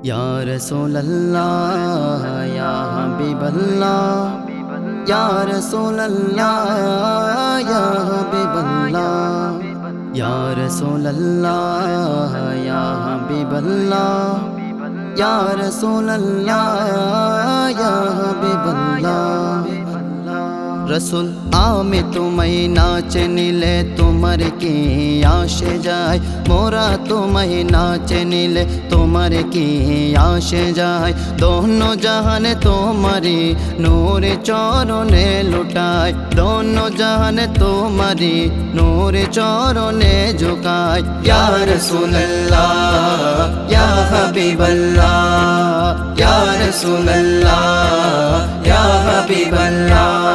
ইয়া রাসূলুল্লাহ ইয়া হাবিবাল্লাহ ইয়া রাসূলুল্লাহ ইয়া হাবিবাল্লাহ ইয়া রাসূলুল্লাহ ইয়া হাবিবাল্লাহ ইয়া রাসূলুল্লাহ ইয়া হাবিবাল্লাহ রসুল আমি তোমায় নাচে নিলে তোমার কি আসে যায় মোরা তোমায় নাচে নিলে তোমার কি আসে যায় দোনো জাহানে তোমারি নূরে চরণে লুটায় দোনো জাহানে তোমারি নূরে চরণে ঝুকায় ইয়া রাসূলুল্লাহ ইয়া হাবিবাল্লাহ ইয়া রাসূলুল্লাহ ইয়া হাবিবাল্লাহ তুমি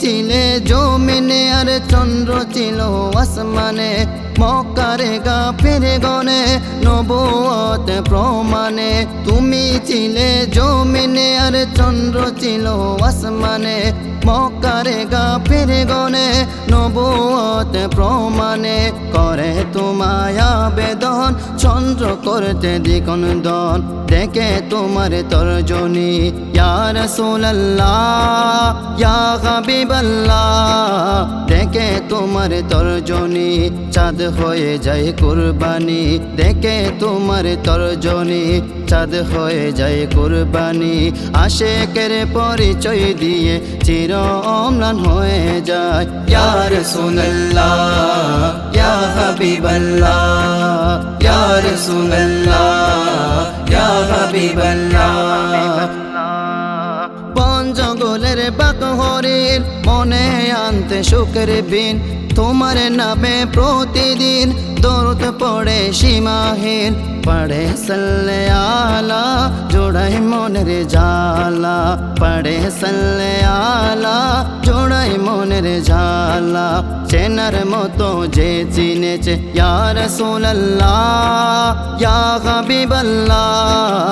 ছিলে জমিনে আর চন্দ্র ছিল আসমানে। মকারে গা ফিরে গনে নবুয়ত প্রমাণে। তুমি ছিলে জমিনে আর চন্দ্র ছিল আসমানে। মকারে গা ফিরে গনে নবুয়ত প্রমাণে। করে তোমায় আবেদন, চন্দ্র করতে দ্বিকন দন। দেখে তোমার তর্জনী, ইয়া রাসূলুল্লাহ, ইয়া হাবিবাল্লাহ। দেখে তোমার তর্জনী, চাঁদ হয়ে যায় কুরবানি। দেখে তোমার তর্জনী, চাঁদ হয়ে যায় কুরবানি। আশেকের পরিচয় দিয়ে চির অম্লান হয়ে যায়। ইয়া রাসূলুল্লাহ, ইয়া হাবিবাল্লাহ, ইয়া রাসূলুল্লাহ, ইয়া হাবিবাল্লাহ। বন জঙ্গলের বাক হরিণ আনতে সুখের বিন, তোমার নামে প্রতিদিন দৌড় পড়ে সীমাহীন। পড়ে সল্লে আলা, জোড়াই মনের জালা পড়ে সল্লে আলা, জোড়াই মনের জালা চেনার মতো যে চিনেছে, ইয়া রাসূলুল্লাহ, ইয়া হাবিবাল্লাহ।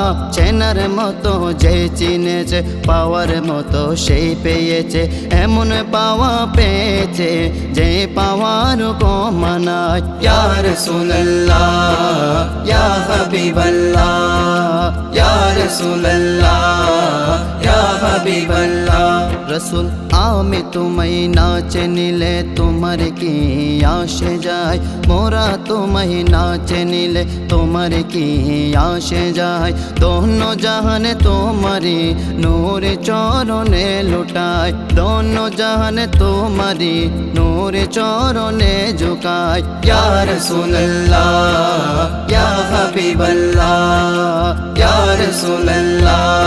চেনার মতো যে চিনেছে, পাওয়ার মতো সেই পেয়েছে, এমন পাওয়া পেয়েছে যে পাওয়ার কমানায়। ইয়ার সুনল্লাহ ইয়া হাবিবাল্লাহ সুনল্লাহ রাসূলুল্লাহ ইয়া হাবিবাল্লাহ। রসুল আমি তোমায় নাচে নিলে তোমার কি আসে যায়? মোরা তোমায় নাচে নিলে তোমার কি আসে যায়? দোনো জাহানে তোমারি নূরে চরণে লুটায়। দোনো জাহানে তোমারি নূরে চরণে ঝুকায়। ইয়া রাসূলুল্লাহ, ইয়া হাবিবাল্লাহ, ইয়া রাসূলুল্লাহ